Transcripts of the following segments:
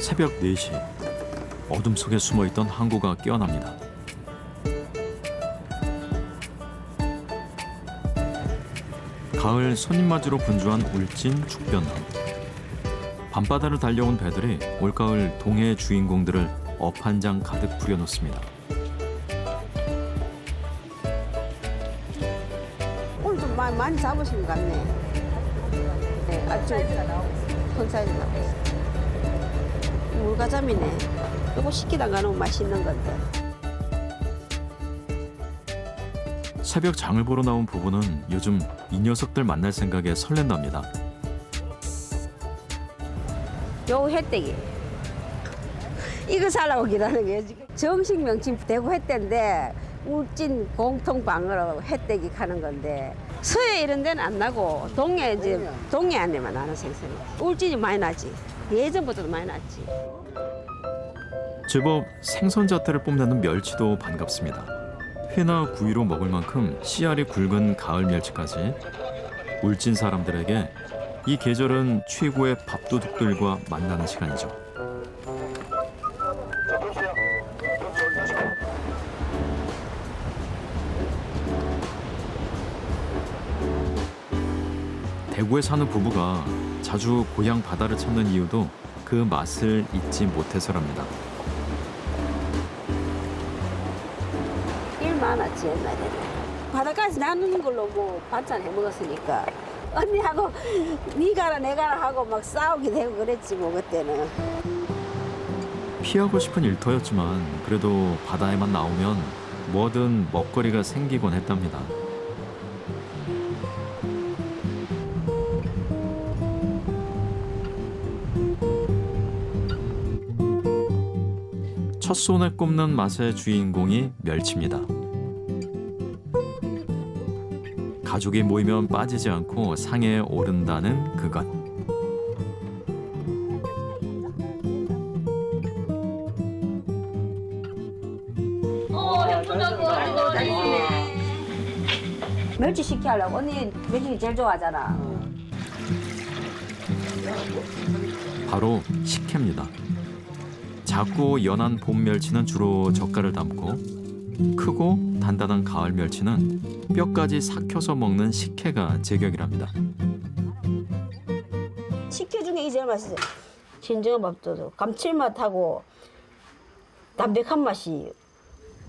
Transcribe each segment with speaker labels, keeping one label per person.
Speaker 1: 새벽 4시 어둠 속에 숨어있던 항구가 깨어납니다. 가을 손님 맞으러 분주한 울진 죽변함. 밤바다를 달려온 배들이 올가을 동해의 주인공들을 업 한 장 가득 부려놓습니다.
Speaker 2: 오늘 좀 많이, 많이 잡으신 것 같네. 네, 아주 큰 사이즈 나오고 있어. 물가자미네. 이거 식기다 가놓으면 맛있는 건데.
Speaker 1: 새벽 장을 보러 나온 부부는 요즘 이 녀석들 만날 생각에 설렌답니다.
Speaker 2: 요 횟대기. 이거 살라고 기다리는 거예요, 지금. 정식 명칭 대구 횟대인데, 울진 공통방어로 횟대기 하는 건데, 서해 이런 데는 안 나고, 동해 이제, 동해 안에만 나는 생선이. 울진이 많이 나지. 예전부터도 많이 났지.
Speaker 1: 제법 생선 자태를 뽐내는 멸치도 반갑습니다. 회나 구이로 먹을 만큼 씨알이 굵은 가을 멸치까지 울진 사람들에게 이 계절은 최고의 밥도둑들과 만나는 시간이죠. 대구에 사는 부부가 자주 고향 바다를 찾는 이유도 그 맛을 잊지 못해서랍니다.
Speaker 2: 일 많았지 옛날에는 바닷가에서 나누는 걸로 뭐 반찬 해 먹었으니까 언니하고 니 가라 내 가라 하고 막 싸우게 되고 그랬지 뭐 그때는
Speaker 1: 피하고 싶은 일터였지만 그래도 바다에만 나오면 뭐든 먹거리가 생기곤 했답니다. 첫 손에 꼽는 맛의 주인공이 멸치입니다. 가족이 모이면 빠지지 않고 상에 오른다는 그것.
Speaker 2: 멸치 시키 하려고 언니 멸치 제일 좋아하잖아
Speaker 1: 바로 식혜입니다. 작고 연한 봄 멸치는 주로 젓갈을 담고 크고 단단한 가을 멸치는 뼈까지 삭혀서 먹는 식혜가 제격이랍니다.
Speaker 2: 식혜 중에 이 제일 맛있어 진정한 밥도도 감칠맛하고 담백한 맛이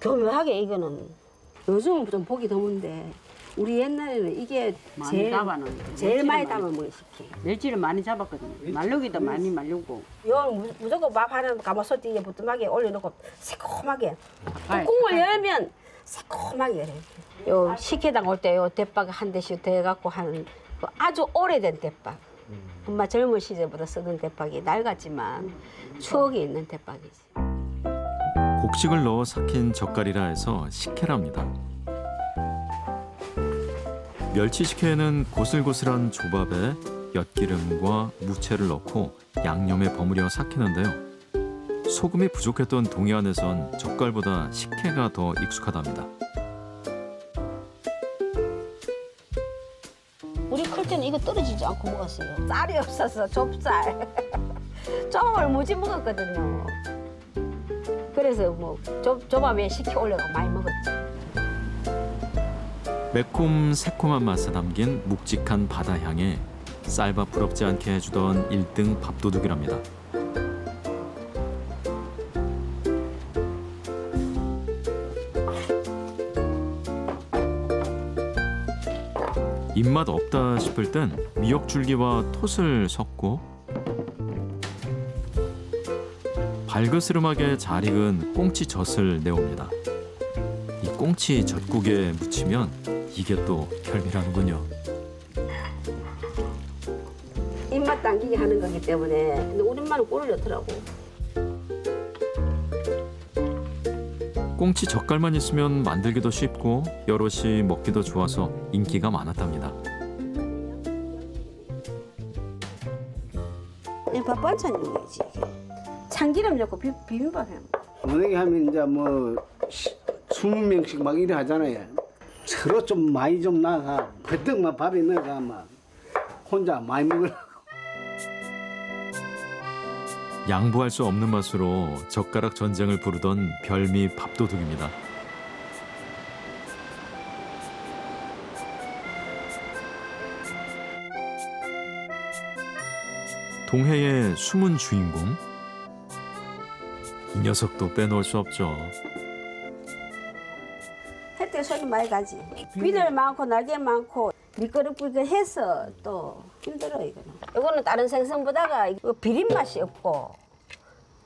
Speaker 2: 교묘하게 이거는 요즘은 좀 보기 드문데 우리 옛날에는 이게
Speaker 3: 많이
Speaker 2: 제일
Speaker 3: 담아놓은
Speaker 2: 제일 많이
Speaker 3: 많이
Speaker 2: 담아 먹는 식혜
Speaker 3: 멸치를 많이 잡았거든요. 말르기도 많이 말르고.
Speaker 2: 요 무- 무조건 밥 하나 가마솥에 부뚜막에 올려놓고 새콤하게 또
Speaker 3: 아이,
Speaker 2: 국물 열면 새콤하게 이래. 요 식혜당 올 때 요 대박 한 대씩 대갖고 하는 그 아주 오래된 대박 엄마 젊은 시절부터 쓰던 대박이 낡았지만 추억이 있는 대박이지
Speaker 1: 곡식을 넣어 삭힌 젓갈이라 해서 식혜랍니다. 멸치 식혜에는 고슬고슬한 조밥에 엿기름과 무채를 넣고 양념에 버무려 삭히는데요. 소금이 부족했던 동해안에선 젓갈보다 식혜가 더 익숙하답니다.
Speaker 2: 우리 클 때는 이거 떨어지지 않고 먹었어요 쌀이 없어서 좁쌀 조밥을 무지 먹었거든요 그래서 뭐 조, 조밥에 식혜 올려서 많이 먹었지
Speaker 1: 매콤 새콤한 맛에 담긴 묵직한 바다 향에 쌀밥 부럽지 않게 해주던 1등 밥도둑이랍니다. 입맛 없다 싶을 땐 미역줄기와 톳을 섞고 발그스름하게 잘 익은 꽁치젓을 내옵니다. 이 꽁치 젓국에 무치면 이게 또 별미라는군요.
Speaker 2: 입맛 당기게 하는 거기 때문에 근데 엄마는 꿀을 넣더라고
Speaker 1: 꽁치 젓갈만 있으면 만들기도 쉽고 여럿이 먹기도 좋아서 인기가 많았답니다.
Speaker 2: 이 밥 반찬이지 참기름 넣고 비, 비빔밥 해
Speaker 4: 어느 하면 이제 뭐 시- 20명씩 막 이래 하잖아요. 서로 좀 많이 좀 나가. 그때만 밥에 넣어가 막 혼자 많이 먹으라고.
Speaker 1: 양보할 수 없는 맛으로 젓가락 전쟁을 부르던 별미 밥도둑입니다. 동해의 숨은 주인공 이 녀석도 빼놓을 수 없죠.
Speaker 2: 햇때 손이 많이 가지. 비늘 많고 날개 많고 미끄럽게 해서 또 힘들어 이거는. 이거는 다른 생선보다가 이거 비린 맛이 없고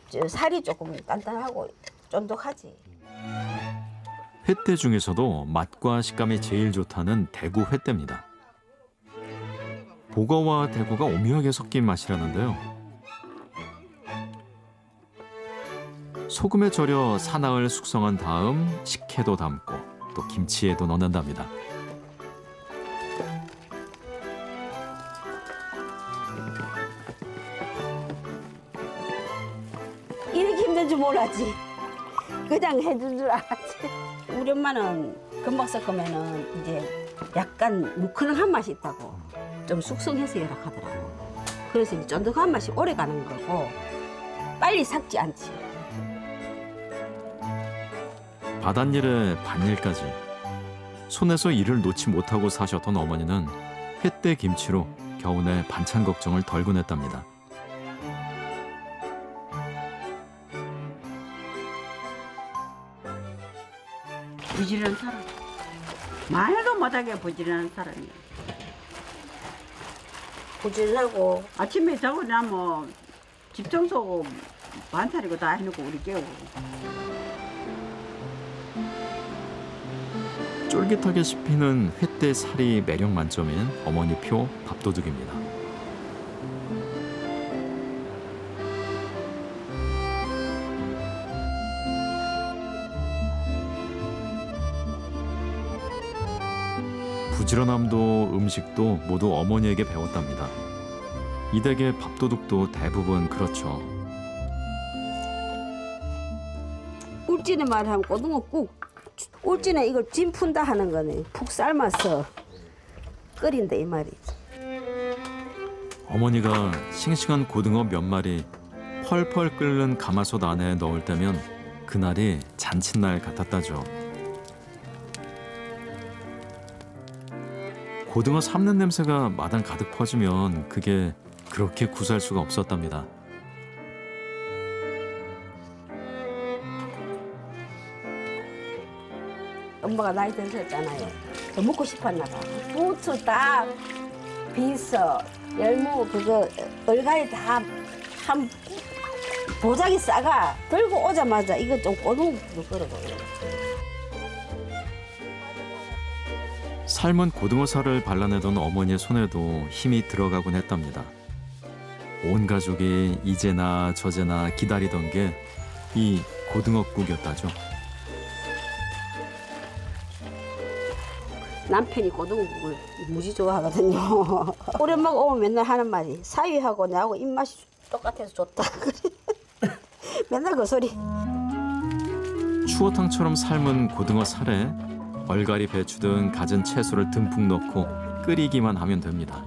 Speaker 2: 저 살이 조금 단단하고 쫀득하지.
Speaker 1: 횟대 중에서도 맛과 식감이 제일 좋다는 대구 횟대입니다. 보거와 대구가 오묘하게 섞인 맛이라는데요. 소금에 절여 사나흘 숙성한 다음 식혜도 담고 또 김치에도 넣는답니다.
Speaker 2: 이렇게 힘든 줄 몰랐지. 그냥 해준 줄 알았지. 우리 엄마는 금방 섞으면은 이제 약간 무큰한 맛이 있다고 좀 숙성해서 열악하더라고. 그래서 이 쫀득한 맛이 오래 가는 거고 빨리 삭지 않지.
Speaker 1: 바닷일에 반일까지 손에서 일을 놓지 못하고 사셨던 어머니는 횟대 김치로 겨우내 반찬 걱정을 덜곤 했답니다.
Speaker 3: 부지런한 사람. 말도 못하게 부지런한 사람이야.
Speaker 2: 부지런하고
Speaker 3: 아침에 자고 나면 집 청소하고 반찬이고 다 해놓고 우리 깨우고.
Speaker 1: 쫄깃하게 씹히는 횟대 살이 매력 만점인 어머니 표 밥도둑입니다. 부지런함도 음식도 모두 어머니에게 배웠답니다. 이 댁의 밥도둑도 대부분 그렇죠.
Speaker 2: 울진의 말하면 고등어 국. 울진에 이걸 진 푼다 하는 거네. 푹 삶아서 끓인다 이 말이지.
Speaker 1: 어머니가 싱싱한 고등어 몇 마리 펄펄 끓는 가마솥 안에 넣을 때면 그날이 잔칫날 같았다죠. 고등어 삶는 냄새가 마당 가득 퍼지면 그게 그렇게 구수할 수가 없었답니다.
Speaker 2: 엄마가 나이 드셨잖아요. 더 먹고 싶었나 봐. 부추 딱 비서 열무 그거 얼갈이 다한 보자기 싸가 들고 오자마자 이거 좀 꼬둥 끓어도
Speaker 1: 삶은 고등어 살을 발라내던 어머니의 손에도 힘이 들어가곤 했답니다. 온 가족이 이제나 저제나 기다리던 게 이 고등어국이었다죠.
Speaker 2: 남편이 고등국을 무지 좋아하거든요. 우리 엄마가 오면 맨날 하는 말이 사위하고 나하고 입맛이 똑같아서 좋다. 맨날 그 소리.
Speaker 1: 추어탕처럼 삶은 고등어 살에 얼갈이 배추 등 갖은 채소를 듬뿍 넣고 끓이기만 하면 됩니다.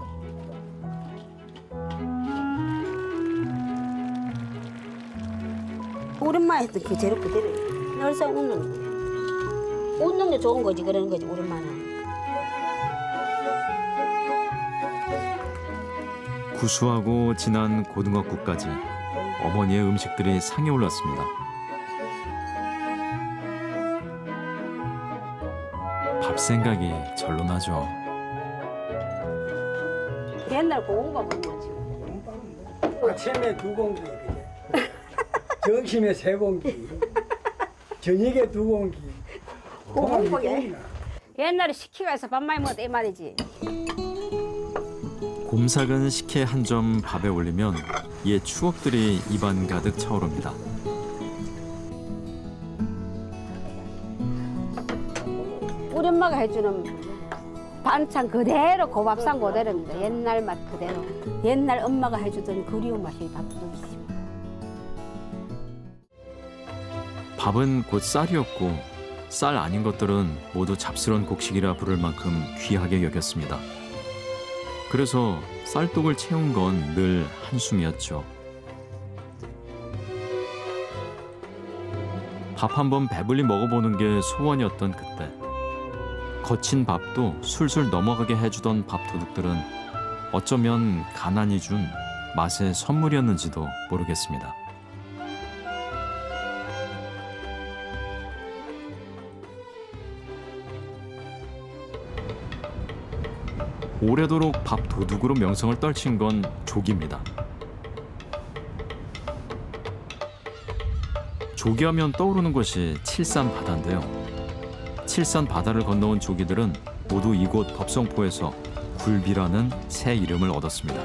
Speaker 2: 엄마 했던 그 재료 그대로 늘상 웃는 거. 웃는 게 좋은 거지 그러는 거지 엄마
Speaker 1: 구수하고 진한 고등어국까지 어머니의 음식들이 상에 올랐습니다. 밥 생각이 절로 나죠.
Speaker 2: 옛날 먹는 거지.
Speaker 5: 아침에 두 공기. 점심에 세 공기, 저녁에 두 공기. 있나?
Speaker 2: 옛날에 시키가서 밥 많이 먹었다 이 말이지.
Speaker 1: 곰삭은 식혜 한 점 밥에 올리면 옛 추억들이 입안 가득 차오릅니다.
Speaker 2: 우리 엄마가 해주는 반찬 그대로 고밥상 그대로입니다. 옛날 맛 그대로. 옛날 엄마가 해주던 그리운 맛이 밥도둑이지.
Speaker 1: 밥은 곧 쌀이었고 쌀 아닌 것들은 모두 잡스런 곡식이라 부를 만큼 귀하게 여겼습니다. 그래서 쌀떡을 채운 건 늘 한숨이었죠. 밥 한 번 배불리 먹어보는 게 소원이었던 그때. 거친 밥도 술술 넘어가게 해주던 밥도둑들은 어쩌면 가난이 준 맛의 선물이었는지도 모르겠습니다. 오래도록 밥 도둑으로 명성을 떨친 건 조기입니다. 조기하면 떠오르는 것이 칠산 바다인데요. 칠산 바다를 건너온 조기들은 모두 이곳 법성포에서 굴비라는 새 이름을 얻었습니다.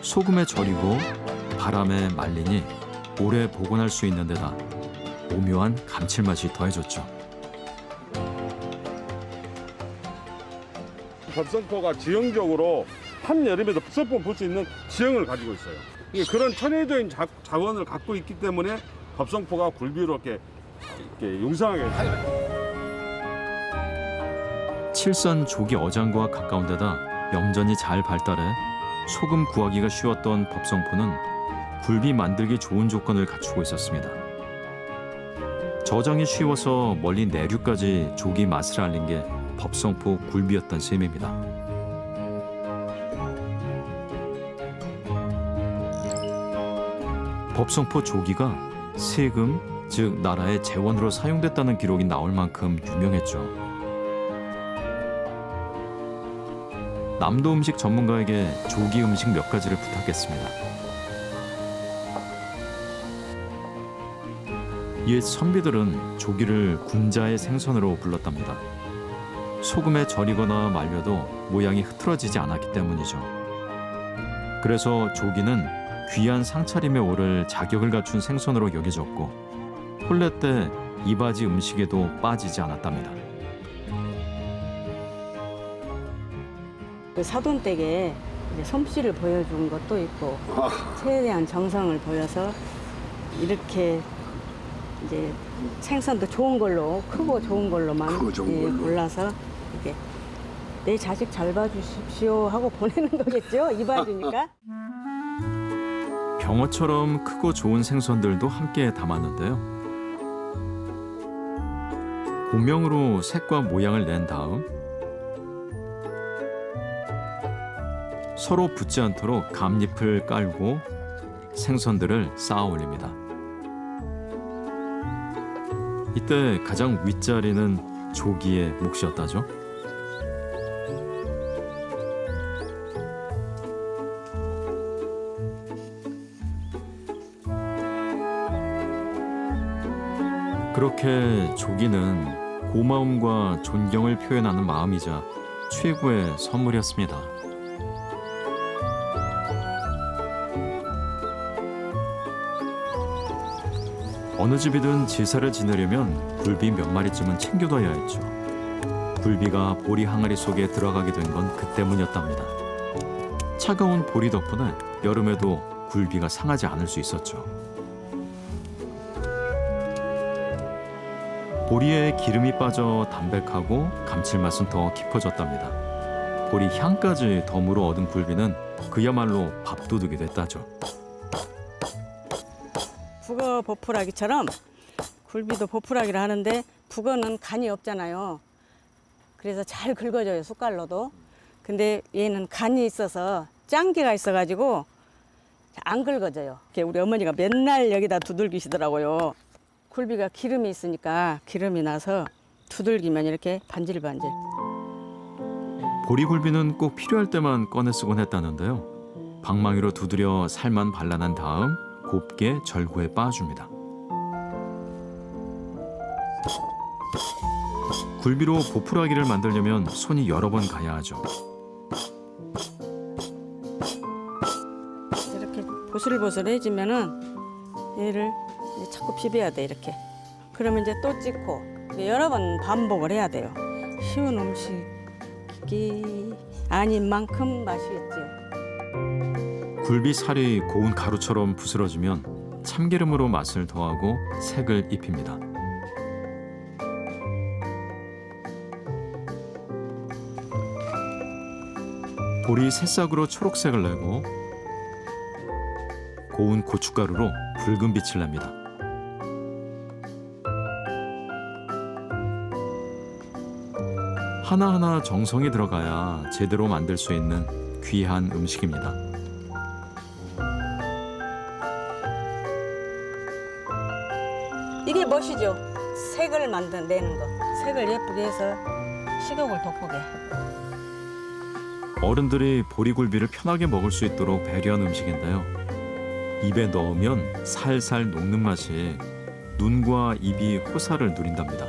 Speaker 1: 소금에 절이고 바람에 말리니 오래 보관할 수 있는 데다 오묘한 감칠맛이 더해졌죠.
Speaker 6: 법성포가 지형적으로 한여름에도 법성포 볼수 있는 지형을 가지고 있어요. 그런 천혜적인 자, 자원을 갖고 있기 때문에 법성포가 굴비로 이렇게, 됐어요.
Speaker 1: 칠산 조기 어장과 가까운 데다 염전이 잘 발달해 소금 구하기가 쉬웠던 법성포는 굴비 만들기 좋은 조건을 갖추고 있었습니다. 저장이 쉬워서 멀리 내륙까지 조기 맛을 알린 게 법성포 굴비였던 셈입니다. 법성포 조기가 세금, 즉 나라의 재원으로 사용됐다는 기록이 나올 만큼 유명했죠. 남도 음식 전문가에게 조기 음식 몇 가지를 부탁했습니다. 옛 선비들은 조기를 군자의 생선으로 불렀답니다. 소금에 절이거나 말려도 모양이 흐트러지지 않았기 때문이죠. 그래서 조기는 귀한 상차림에 오를 자격을 갖춘 생선으로 여겨졌고 혼례 때 이바지 음식에도 빠지지 않았답니다.
Speaker 7: 그 사돈댁에 이제 솜씨를 보여준 것도 있고 최대한 정성을 보여서 이렇게 이제 생선도 좋은 걸로 크고 좋은 걸로만
Speaker 4: 크고 좋은
Speaker 7: 예,
Speaker 4: 걸로.
Speaker 7: 골라서 이렇게 내 자식 잘 봐주십시오 하고 보내는 거겠죠 이봐주니까
Speaker 1: 병어처럼 크고 좋은 생선들도 함께 담았는데요. 고명으로 색과 모양을 낸 다음 서로 붙지 않도록 감잎을 깔고 생선들을 쌓아 올립니다. 이때 가장 윗자리는 조기의 몫이었다죠. 그렇게 조기는 고마움과 존경을 표현하는 마음이자 최고의 선물이었습니다. 어느 집이든 제사를 지내려면 굴비 몇 마리쯤은 챙겨둬야 했죠. 굴비가 보리 항아리 속에 들어가게 된 건 그 때문이었답니다. 차가운 보리 덕분에 여름에도 굴비가 상하지 않을 수 있었죠. 보리에 기름이 빠져 담백하고 감칠맛은 더 깊어졌답니다. 보리 향까지 덤으로 얻은 굴비는 그야말로 밥도둑이 됐다죠.
Speaker 7: 북어 보풀하기처럼 굴비도 보풀하기를 하는데 북어는 간이 없잖아요. 그래서 잘 긁어져요 숟갈로도. 근데 얘는 간이 있어서 짱기가 있어가지고 안 긁어져요. 우리 어머니가 맨날 여기다 두들기시더라고요. 굴비가 기름이 있으니까 기름이 나서 두들기면 이렇게 반질반질.
Speaker 1: 보리굴비는 꼭 필요할 때만 꺼내 쓰곤 했다는데요. 방망이로 두드려 살만 발라낸 다음 곱게 절구에 빻아줍니다. 굴비로 보풀하기를 만들려면 손이 여러 번 가야 하죠.
Speaker 7: 이렇게 보슬보슬해지면은 얘를 자꾸 비벼야 돼 이렇게. 그러면 이제 또 찍고 여러 번 반복을 해야 돼요. 쉬운 음식이 아닌 만큼 맛이 있죠.
Speaker 1: 굴비 살이 고운 가루처럼 부스러지면 참기름으로 맛을 더하고 색을 입힙니다. 보리 새싹으로 초록색을 내고 고운 고춧가루로 붉은 빛을 냅니다. 하나하나 정성이 들어가야 제대로 만들 수 있는 귀한 음식입니다.
Speaker 7: 멋이죠. 색을 만든 내는 거. 색을 예쁘게 해서 식욕을 돋구게.
Speaker 1: 어른들이 보리굴비를 편하게 먹을 수 있도록 배려한 음식인데요. 입에 넣으면 살살 녹는 맛이 눈과 입이 호사를 누린답니다.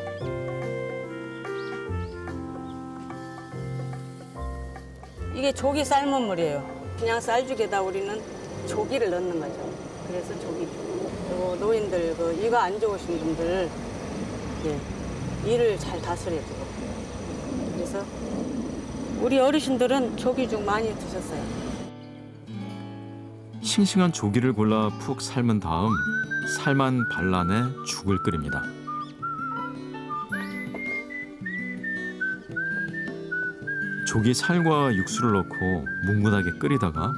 Speaker 7: 이게 조기 삶은 물이에요. 그냥 쌀죽에다 우리는 조기를 넣는 거죠. 그래서 조기죽. 그리고 노인들, 그 이가 안 좋으신 분들, 예, 이를 잘 다스려주고. 그래서 우리 어르신들은 조기 죽 많이 드셨어요.
Speaker 1: 싱싱한 조기를 골라 푹 삶은 다음 삶은 반란에 죽을 끓입니다. 조기 살과 육수를 넣고 뭉근하게 끓이다가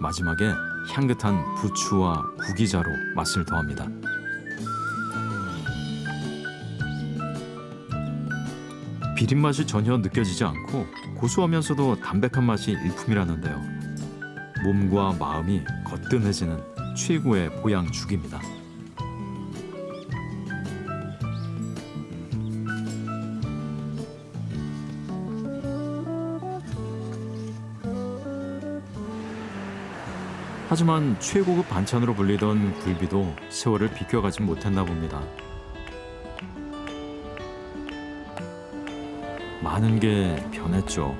Speaker 1: 마지막에 향긋한 부추와 구기자로 맛을 더합니다. 비린 맛이 전혀 느껴지지 않고 고소하면서도 담백한 맛이 일품이라는데요. 몸과 마음이 거뜬해지는 최고의 보양 죽입니다. 하지만 최고급 반찬으로 불리던 굴비도 세월을 비껴가지 못했나 봅니다. 많은 게 변했죠.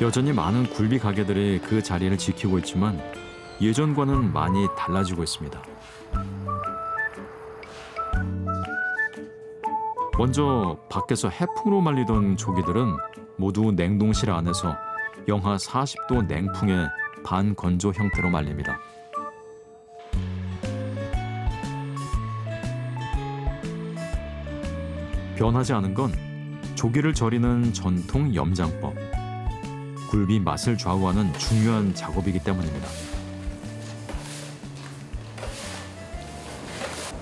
Speaker 1: 여전히 많은 굴비 가게들이 그 자리를 지키고 있지만 예전과는 많이 달라지고 있습니다. 먼저 밖에서 해풍으로 말리던 조기들은 모두 냉동실 안에서 영하 40도 냉풍의 반건조 형태로 말립니다. 변하지 않은 건 조기를 절이는 전통 염장법. 굴비 맛을 좌우하는 중요한 작업이기 때문입니다.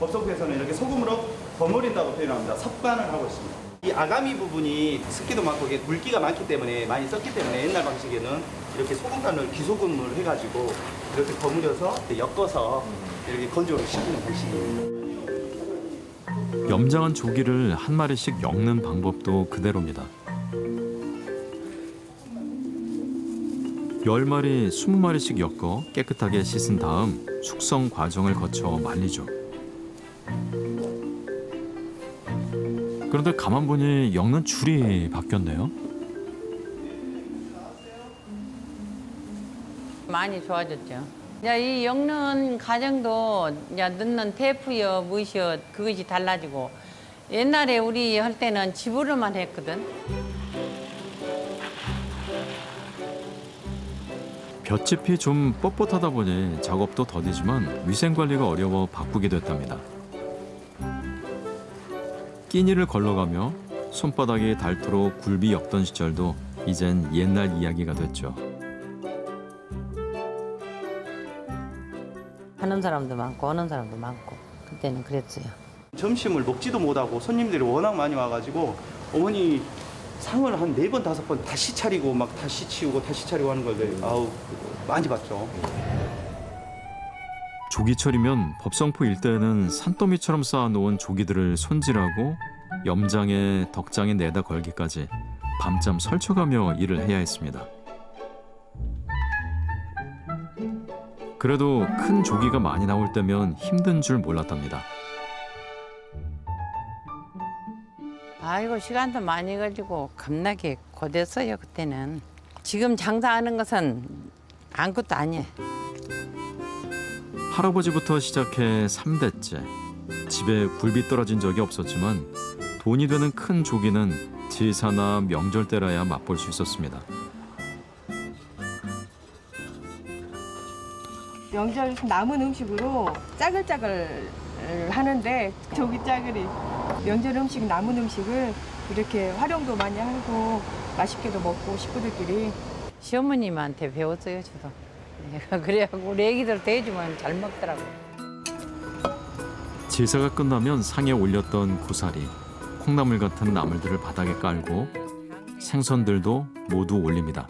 Speaker 8: 법석에서는 이렇게 소금으로 버무린다고 표현합니다. 섭반을 하고 있습니다. 이 아가미 부분이 습기도 많고 이게 물기가 많기 때문에 많이 썼기 때문에 옛날 방식에는 이렇게 소금간을 기소금을 해가지고 이렇게 버무려서 엮어서 이렇게 건조를 시키는 방식입니다.
Speaker 1: 염장한 조기를 한 마리씩 엮는 방법도 그대로입니다. 열 마리, 스무 마리씩 엮어 깨끗하게 씻은 다음 숙성 과정을 거쳐 말리죠. 그런데 가만 보니 엮는 줄이 바뀌었네요.
Speaker 9: 많이 좋아졌죠. 이제 이 엮는 과정도 이제 넣는 테이프여 무엇이여 그것이 달라지고 옛날에 우리 할 때는 집으로만 했거든.
Speaker 1: 볏짚이 좀 뻣뻣하다 보니 작업도 더디지만 위생 관리가 어려워 바꾸게 됐답니다. 끼니를 걸러가며 손바닥이 닳도록 굴비 엮던 시절도 이젠 옛날 이야기가 됐죠.
Speaker 9: 하는 사람도 많고 오는 사람도 많고 그때는 그랬어요.
Speaker 8: 점심을 먹지도 못하고 손님들이 워낙 많이 와가지고 어머니 상을 한 네 번 다섯 번 다시 차리고 막 다시 치우고 다시 차리고 하는 걸 아우 많이 봤죠.
Speaker 1: 조기철이면 법성포 일대에는 산더미처럼 쌓아놓은 조기들을 손질하고 염장에 덕장에 내다 걸기까지 밤잠 설쳐가며 일을 해야 했습니다. 그래도 큰 조기가 많이 나올 때면 힘든 줄 몰랐답니다.
Speaker 9: 아이고 시간도 많이 걸리고 겁나게 고됐어요 그때는. 지금 장사하는 것은 아무것도 아니에요.
Speaker 1: 할아버지부터 시작해 3대째 집에 굴비 떨어진 적이 없었지만 돈이 되는 큰 조기는 제사나 명절 때라야 맛볼 수 있었습니다.
Speaker 10: 명절 남은 음식으로 짜글짜글 하는데 저기 짜글이 명절 음식 남은 음식을 이렇게 활용도 많이 하고 맛있게도 먹고 식구들끼리
Speaker 9: 시어머님한테 배웠어요 저도. 그래갖고 우리 애기들 대주면 잘 먹더라고.
Speaker 1: 제사가 끝나면 상에 올렸던 고사리, 콩나물 같은 나물들을 바닥에 깔고 생선들도 모두 올립니다.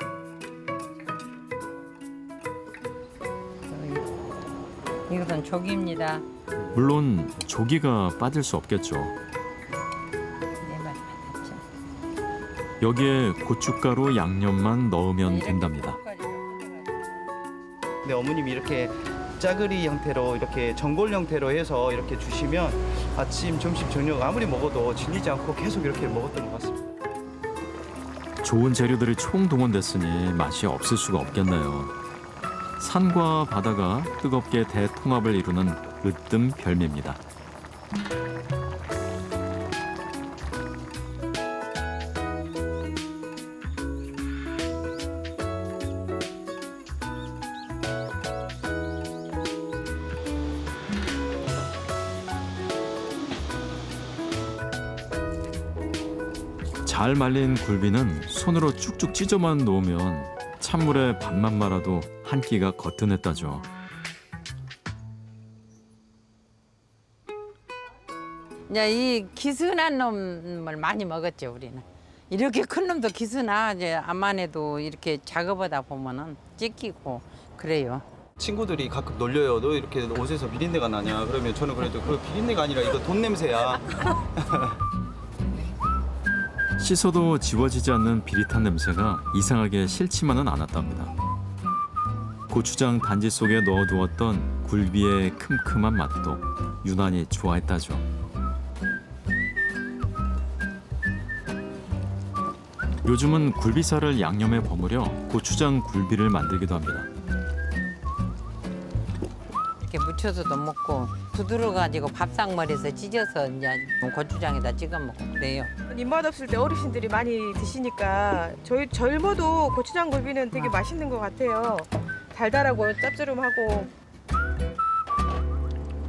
Speaker 9: 이것은 조기입니다.
Speaker 1: 물론 조기가 빠질 수 없겠죠.
Speaker 9: 네.
Speaker 1: 여기에 고춧가루 양념만 넣으면 된답니다.
Speaker 8: 근데 어머님이 이렇게 짜그리 형태로 이렇게 전골 형태로 해서 이렇게 주시면 아침, 점심, 저녁 아무리 먹어도 질리지 않고 계속 이렇게 먹었던 것 같습니다.
Speaker 1: 좋은 재료들이 총동원됐으니 맛이 없을 수가 없겠네요. 산과 바다가 뜨겁게 대통합을 이루는 으뜸 별미입니다. 잘 말린 굴비는 손으로 쭉쭉 찢어만 놓으면 찬물에 밥만 말아도 한 끼가 거뜬했다죠.
Speaker 9: 이제 이 기순한 놈을 많이 먹었죠 우리는. 이렇게 큰 놈도 기순하 이제 암만 해도 이렇게 작업하다 보면은 찢기고 그래요.
Speaker 8: 친구들이 가끔 놀려요. 너 이렇게 옷에서 비린내가 나냐? 그러면 저는 그래도 그 비린내가 아니라 이거 돈 냄새야.
Speaker 1: 씻어도 지워지지 않는 비릿한 냄새가 이상하게 싫지만은 않았답니다. 고추장 단지 속에 넣어두었던 굴비의 큼큼한 맛도 유난히 좋아했다죠. 요즘은 굴비살을 양념에 버무려 고추장 굴비를 만들기도 합니다.
Speaker 9: 이렇게 무쳐서도 먹고 부드러워가지고 밥상머리에서 찢어서 이제 고추장에다 찍어 먹고 그래요.
Speaker 10: 입맛 없을 때 어르신들이 많이 드시니까 저희 젊어도 고추장 굴비는 되게 맛있는 것 같아요. 달달하고 짭조름하고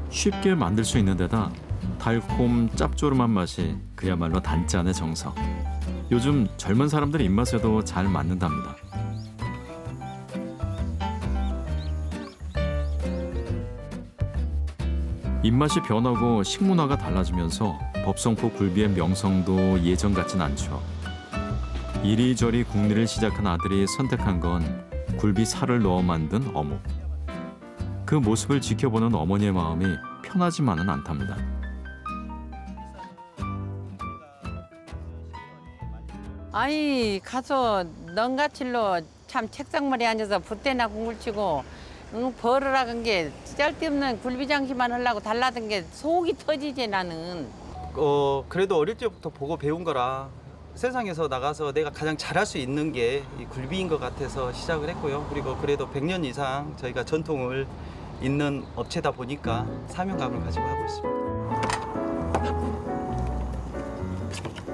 Speaker 1: 쉽게 만들 수 있는 데다 달콤 짭조름한 맛이 그야말로 단짠의 정석. 요즘 젊은 사람들 입맛에도 잘 맞는답니다. 입맛이 변하고 식문화가 달라지면서 법성포 굴비의 명성도 예전 같진 않죠. 이리저리 국리를 시작한 아들이 선택한 건 굴비 살을 넣어 만든 어묵. 그 모습을 지켜보는 어머니의 마음이 편하지만은 않답니다.
Speaker 9: 아니 가서 넌가칠로 참 책상머리에 앉아서 붓대나 궁글치고 응, 벌으라 간 게 짤데없는 굴비장시만 하려고 달라든 게 속이 터지지 나는.
Speaker 8: 어 그래도 어릴 때부터 보고 배운 거라 세상에서 나가서 내가 가장 잘할 수 있는 게 이 굴비인 것 같아서 시작을 했고요. 그리고 그래도 100년 이상 저희가 전통을 있는 업체다 보니까 사명감을 가지고 하고 있습니다.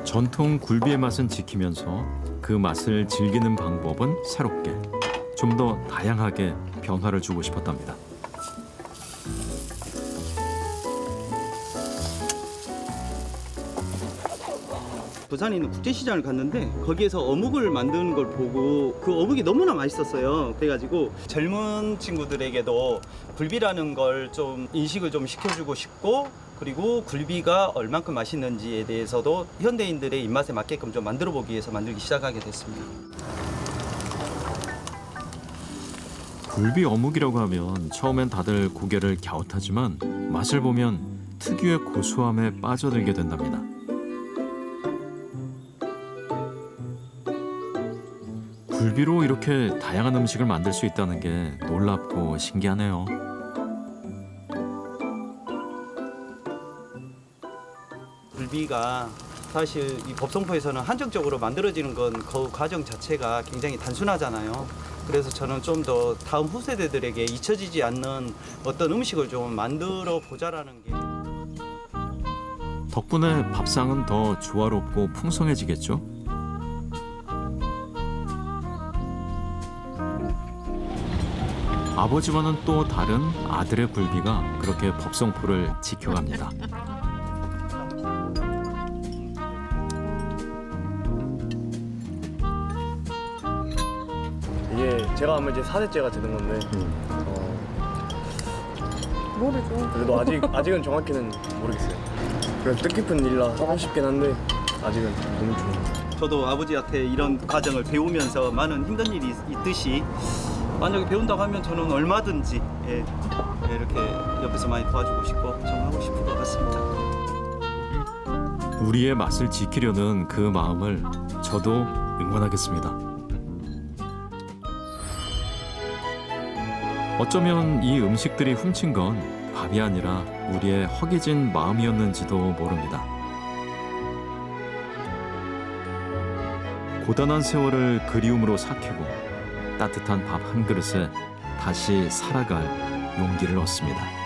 Speaker 1: 전통 굴비의 맛은 지키면서 그 맛을 즐기는 방법은 새롭게 좀 더 다양하게 변화를 주고 싶었답니다.
Speaker 8: 부산에 있는 국제시장을 갔는데 거기에서 어묵을 만드는 걸 보고 그 어묵이 너무나 맛있었어요. 그래가지고 젊은 친구들에게도 굴비라는 걸 좀 인식을 좀 시켜주고 싶고 그리고 굴비가 얼만큼 맛있는지에 대해서도 현대인들의 입맛에 맞게끔 좀 만들어 보기 위해서 만들기 시작하게 됐습니다.
Speaker 1: 굴비 어묵이라고 하면 처음엔 다들 고개를 갸웃하지만 맛을 보면 특유의 고소함에 빠져들게 된답니다. 굴비로 이렇게 다양한 음식을 만들 수 있다는 게 놀랍고 신기하네요.
Speaker 8: 굴비가 사실 이 법성포에서는 한정적으로 만들어지는 건 그 과정 자체가 굉장히 단순하잖아요. 그래서 저는 좀 더 다음 후세대들에게 잊혀지지 않는 어떤 음식을 좀 만들어 보자라는 게.
Speaker 1: 덕분에 밥상은 더 조화롭고 풍성해지겠죠? 아버지와는 또 다른 아들의 굴비가 그렇게 법성포를 지켜갑니다.
Speaker 11: 제가 하면 이제 4대째가 되는 건데 어,
Speaker 10: 모르죠.
Speaker 11: 그래도 아직 아직은 정확히는 모르겠어요. 그냥 뜻깊은 일이라 하고 싶긴 한데 아직은 고민 중입니다.
Speaker 8: 저도 아버지한테 이런 과정을 배우면서 많은 힘든 일이 있- 있듯이 만약에 배운다고 하면 저는 얼마든지 예, 예, 이렇게 옆에서 많이 도와주고 싶고 정하고 싶을 것 같습니다.
Speaker 1: 우리의 맛을 지키려는 그 마음을 저도 응원하겠습니다. 어쩌면 이 음식들이 훔친 건 밥이 아니라 우리의 허기진 마음이었는지도 모릅니다. 고단한 세월을 그리움으로 삭히고 따뜻한 밥 한 그릇에 다시 살아갈 용기를 얻습니다.